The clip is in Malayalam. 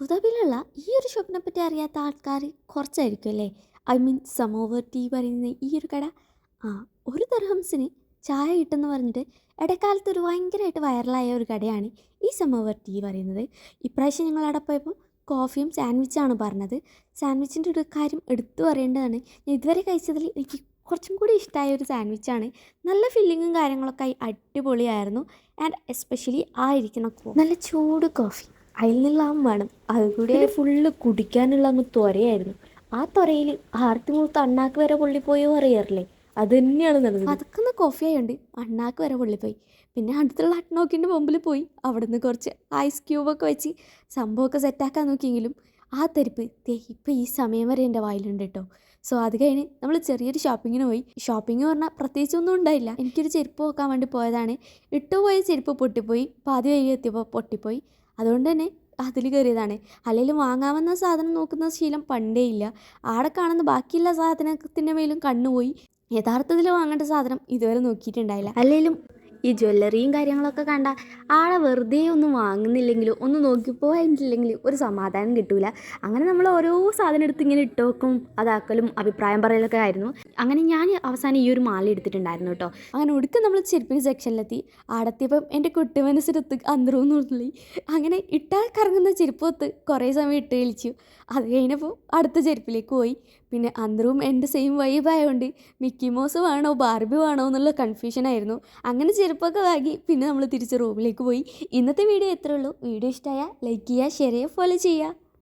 അബുദാബിയിലുള്ള ഈ ഒരു ഷോപ്പിനെ പറ്റി അറിയാത്ത ആൾക്കാർ കുറച്ചായിരിക്കും അല്ലേ? ഐ മീൻ സമോവർ ടീ പറയുന്ന ഈ ഒരു കട. ആ ഒരു ദർഹംസിന് ചായ കിട്ടുമെന്ന് പറഞ്ഞിട്ട് ഇടക്കാലത്ത് ഒരു ഭയങ്കരമായിട്ട് വൈറലായ ഒരു കടയാണ് ഈ സമോവർ ടീ പറയുന്നത്. ഇപ്രാവശ്യം ഞങ്ങൾ അവിടെ പോയപ്പോൾ കോഫിയും സാൻഡ്വിച്ചാണ് പറഞ്ഞത്. സാൻഡ്വിച്ചിന്റെ ഒരു കാര്യം എടുത്തു പറയേണ്ടതാണ്. ഞാൻ ഇതുവരെ കഴിച്ചതിൽ എനിക്ക് കുറച്ചും കൂടി ഇഷ്ടമായ ഒരു സാൻഡ്വിച്ചാണ് നല്ല ഫില്ലിങ്ങും കാര്യങ്ങളൊക്കെ ആയി അടിപൊളിയായിരുന്നു. ആൻഡ് എസ്പെഷ്യലി ആ ഇരിക്കുന്ന കോ നല്ല ചൂട് കോഫി അതിൽ നിന്നുള്ള ആ മണം അതുകൂടി ഫുള്ള് കുടിക്കാനുള്ള അങ്ങ് ത്വരയായിരുന്നു. ആ ത്വരയിൽ ആർത്തി മുഹൂർത്തം അണ്ണാക്ക് വരെ പൊള്ളിപ്പോയോ അറിയാറില്ലേ? അത് തന്നെയാണ് നടന്നത് അതൊക്കെ കോഫി ആയതുകൊണ്ട് അണ്ണാക്ക് വരെ പൊള്ളിപ്പോയി. പിന്നെ അടുത്തുള്ള അട്നോക്കിന്റെ മുമ്പിൽ പോയി. അവിടെ നിന്ന് കുറച്ച് ഐസ് ക്യൂബൊക്കെ വെച്ച് സംഭവമൊക്കെ സെറ്റാക്കാൻ നോക്കിയെങ്കിലും ആ തെരുപ്പ് ഇപ്പം ഈ സമയം വരെ എന്റെ വായിലുണ്ട് കേട്ടോ. സോ അത് കഴിഞ്ഞ് നമ്മൾ ചെറിയൊരു ഷോപ്പിങ്ങിന് പോയി. ഷോപ്പിംഗ് പറഞ്ഞാൽ പ്രത്യേകിച്ചൊന്നും ഉണ്ടായില്ല. എനിക്കൊരു ചെരുപ്പ് നോക്കാൻ വേണ്ടി പോയതാണ്. ഇട്ടുപോയ ചെരുപ്പ് പൊട്ടിപ്പോയി. പാതി വഴി എത്തിയപ്പോൾ പൊട്ടിപ്പോയി. അതുകൊണ്ട് തന്നെ അതിൽ കയറിയതാണ്. അല്ലെങ്കിൽ വാങ്ങാവുന്ന സാധനം നോക്കുന്ന ശീലം പണ്ടേ ഇല്ല. ആടെ കാണുന്ന ബാക്കിയുള്ള സാധനത്തിന്റെ മേലും കണ്ണുപോയി. യഥാർത്ഥത്തിൽ വാങ്ങേണ്ട സാധനം ഇതുവരെ നോക്കിയിട്ടുണ്ടായില്ല. അല്ലെങ്കിലും ഈ ജ്വല്ലറിയും കാര്യങ്ങളൊക്കെ കണ്ട ആളെ വെറുതെ ഒന്നും വാങ്ങുന്നില്ലെങ്കിലും ഒന്ന് നോക്കി പോയിട്ടില്ലെങ്കിൽ ഒരു സമാധാനം കിട്ടൂല. അങ്ങനെ നമ്മൾ ഓരോ സാധനം എടുത്ത് ഇങ്ങനെ ഇട്ട് വെക്കും അതാക്കലും അഭിപ്രായം പറയലൊക്കെ ആയിരുന്നു. അങ്ങനെ ഞാൻ അവസാനം ഈ ഒരു മാല എടുത്തിട്ടുണ്ടായിരുന്നു കേട്ടോ. അങ്ങനെ ഒടുക്കം നമ്മൾ ചെരുപ്പിന് സെക്ഷനിലെത്തി. ആടെത്തിയപ്പം എന്റെ കുട്ടി മനസ്സിലെത്ത് അന്തരവുന്നുള്ളി അങ്ങനെ ഇട്ടാൽ കറങ്ങുന്ന ചെരുപ്പൊത്ത് കുറേ സമയം ഇട്ട് കളിച്ചു അത് കഴിഞ്ഞപ്പോൾ അടുത്ത ചെരുപ്പിലേക്ക് പോയി. പിന്നെ അന്തരവും എന്റെ സെയിം വൈബായതുകൊണ്ട് മിക്കി മോസ് വേണോ ബാർബി വേണോ എന്നുള്ള കൺഫ്യൂഷനായിരുന്നു അങ്ങനെ ചെരുപ്പൊക്കെ വാങ്ങി. പിന്നെ നമ്മൾ തിരിച്ച് റൂമിലേക്ക് പോയി. ഇന്നത്തെ വീഡിയോ എത്രയുള്ളൂ വീഡിയോ ഇഷ്ടമായാൽ ലൈക്ക് ചെയ്യുക ഷെയർ ചെയ്യുക ഫോളോ ചെയ്യുക.